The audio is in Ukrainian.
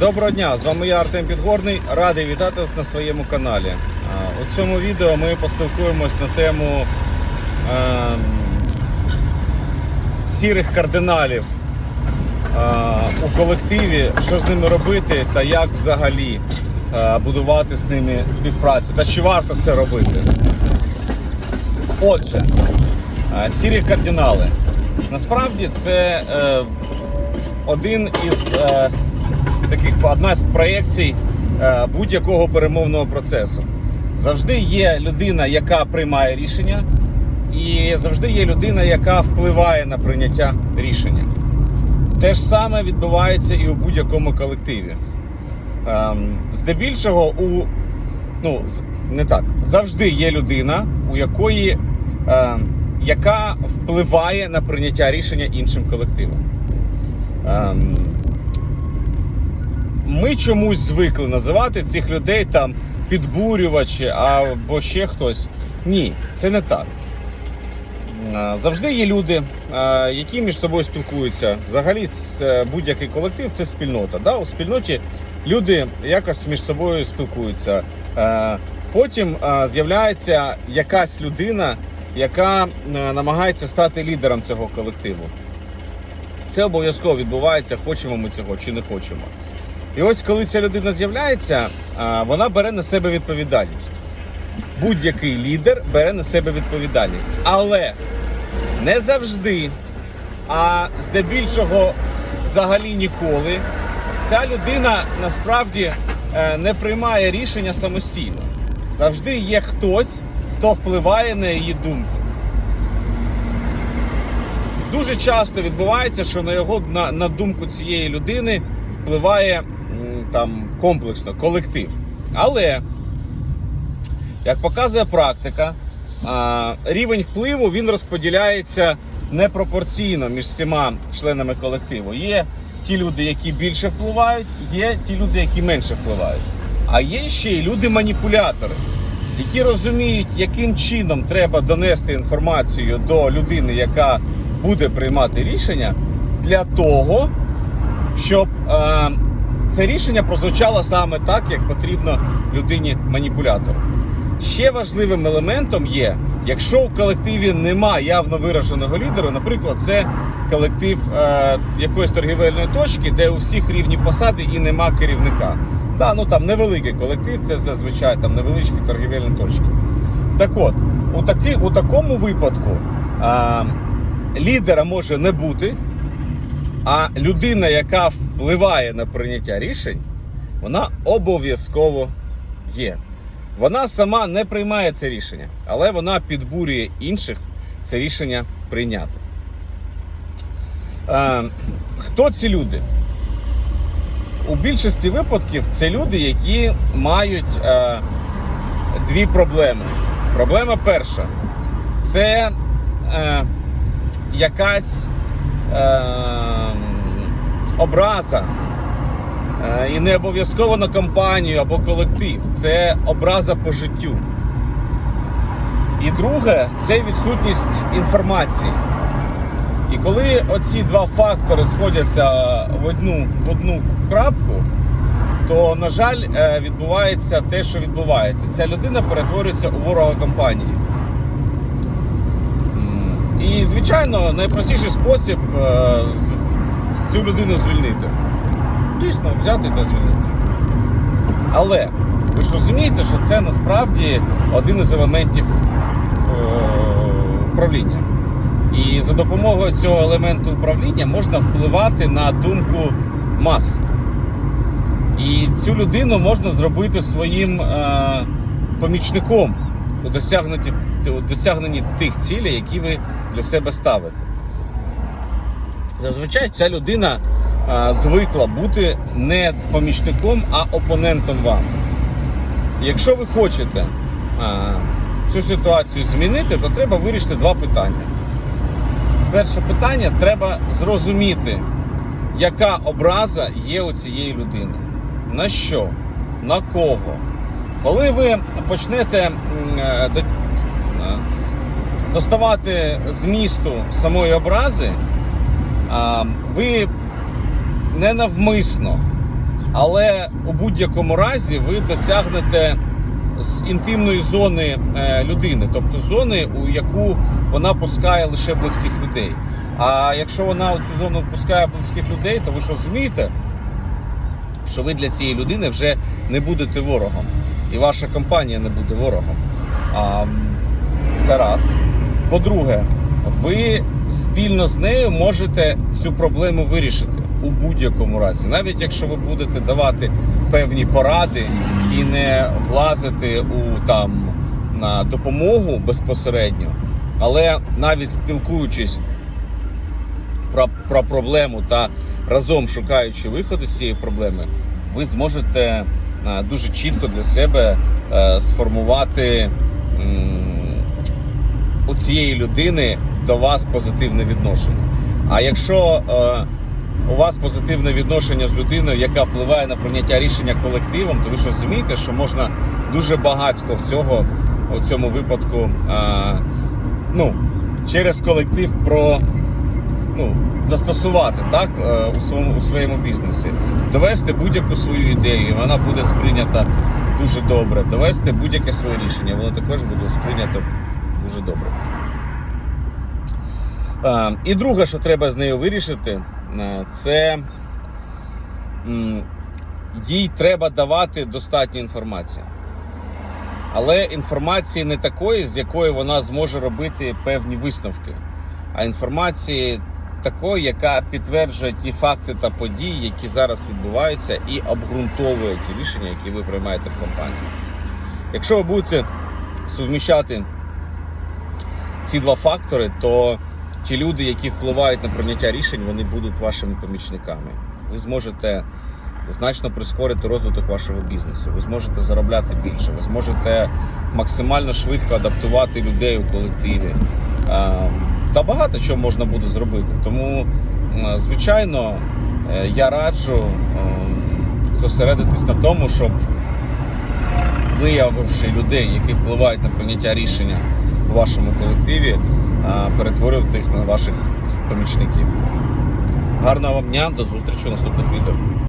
Доброго дня! З вами я Артем Підгорний. Радий вітати вас на своєму каналі. У цьому відео ми поспілкуємось на тему е, сірих кардиналів е, у колективі, що з ними робити та як взагалі е, будувати з ними співпрацю. Та чи варто це робити? Отже, е, сірі кардинали. Насправді це е, один із е, таких одна з проєкцій е, будь-якого перемовного процесу. Завжди є людина, яка приймає рішення, і завжди є людина, яка впливає на прийняття рішення. Те ж саме відбувається і у будь-якому колективі. Ем, Здебільшого, у ну не так, завжди є людина, у якої ем, яка впливає на прийняття рішення іншим колективом. Ем, ми чомусь звикли називати цих людей там підбурювачі або ще хтось. Ні, це не так. Завжди є люди, які між собою спілкуються. Взагалі, будь-який колектив це спільнота. Да? У спільноті люди якось між собою спілкуються. Потім з'являється якась людина, яка намагається стати лідером цього колективу. Це обов'язково відбувається, хочемо ми цього чи не хочемо. І ось коли ця людина з'являється, вона бере на себе відповідальність. Будь-який лідер бере на себе відповідальність. Але не завжди, а здебільшого взагалі ніколи, ця людина насправді е, не приймає рішення самостійно. Завжди є хтось, хто впливає на її думку. Дуже часто відбувається, що на його на, на думку цієї людини впливає там комплексно колектив. Але, як показує практика, рівень впливу він розподіляється непропорційно між всіма членами колективу. Є ті люди, які більше впливають, є ті люди, які менше впливають. А є ще й люди-маніпулятори, які розуміють, яким чином треба донести інформацію до людини, яка буде приймати рішення, для того, щоб е, це рішення прозвучало саме так, як потрібно людині-маніпулятору. Ще важливим елементом є, якщо у колективі нема явно вираженого лідера, наприклад, це колектив е, якоїсь торгівельної точки, де у всіх рівні посади і нема керівника. Да, ну там невеликий колектив, це зазвичай там невеличкі торгівельні точки. Так от, у, таки, у такому випадку е, лідера може не бути, а людина, яка впливає на прийняття рішень, вона обов'язково є. Вона сама не приймає це рішення, але вона підбурює інших це рішення прийняти. Е, хто ці люди? У більшості випадків це люди, які мають е, дві проблеми. Проблема перша це е, якась е, образа. Е, І не обов'язково на компанію або колектив. Це образа по життю. І друге це відсутність інформації. І коли оці два фактори сходяться в одну, в одну крапку, то, на жаль, е, відбувається те, що відбувається. Ця людина перетворюється у ворога компанії. І, звичайно, найпростіший спосіб е, цю людину звільнити. Дійсно, взяти та звільнити. Але ви ж розумієте, що це насправді один із елементів е, управління. І за допомогою цього елементу управління можна впливати на думку мас. І цю людину можна зробити своїм е, помічником у досягненні, у досягненні тих цілей, які ви для себе ставите. Зазвичай ця людина е, звикла бути не помічником, а опонентом вам. Якщо ви хочете е, цю ситуацію змінити, то треба вирішити два питання. Перше питання треба зрозуміти, яка образа є у цієї людини. На що? На кого? Коли ви почнете е, е, доставати змісту самої образи, ви ненавмисно, Але у будь-якому разі ви досягнете з інтимної зони е, людини, тобто зони, у яку вона пускає лише близьких людей. А якщо вона у цю зону пускає близьких людей, то ви ж розумієте, що ви для цієї людини вже не будете ворогом, і ваша компанія не буде ворогом. А, це раз. По-друге, ви спільно з нею можете цю проблему вирішити у будь-якому разі, навіть якщо ви будете давати певні поради і не влазити у там на допомогу безпосередньо, але навіть спілкуючись про, про проблему та разом шукаючи виходу з цієї проблеми, ви зможете е, дуже чітко для себе е, сформувати у цієї людини до вас позитивне відношення. А якщо е, у вас позитивне відношення з людиною, яка впливає на прийняття рішення колективом, то ви ж розумієте, що можна дуже багатько всього у цьому випадку е, ну, через колектив про ну, застосувати так е, у своєму у своєму бізнесі, довести будь-яку свою ідею, і вона буде сприйнята дуже добре. Довести будь-яке своє рішення, воно також буде сприйнято дуже добре. І друге, що треба з нею вирішити, е, це їй треба давати достатньо інформації. Але інформації не такої, з якої вона зможе робити певні висновки, а інформації такої, яка підтверджує ті факти та події, які зараз відбуваються, і обґрунтовує ті рішення, які ви приймаєте в компанії. Якщо ви будете суміщати ці два фактори, то ті люди, які впливають на прийняття рішень, вони будуть вашими помічниками. Ви зможете значно прискорити розвиток вашого бізнесу. Ви зможете заробляти більше, ви зможете максимально швидко адаптувати людей у колективі. Е, Та багато чого можна буде зробити. Тому, е, звичайно, е, я раджу зосередитись на тому, щоб виявивши людей, які впливають на прийняття рішення у вашому колективі, е, перетворювати їх на ваших помічників. Гарного вам дня, до зустрічі у наступних відео.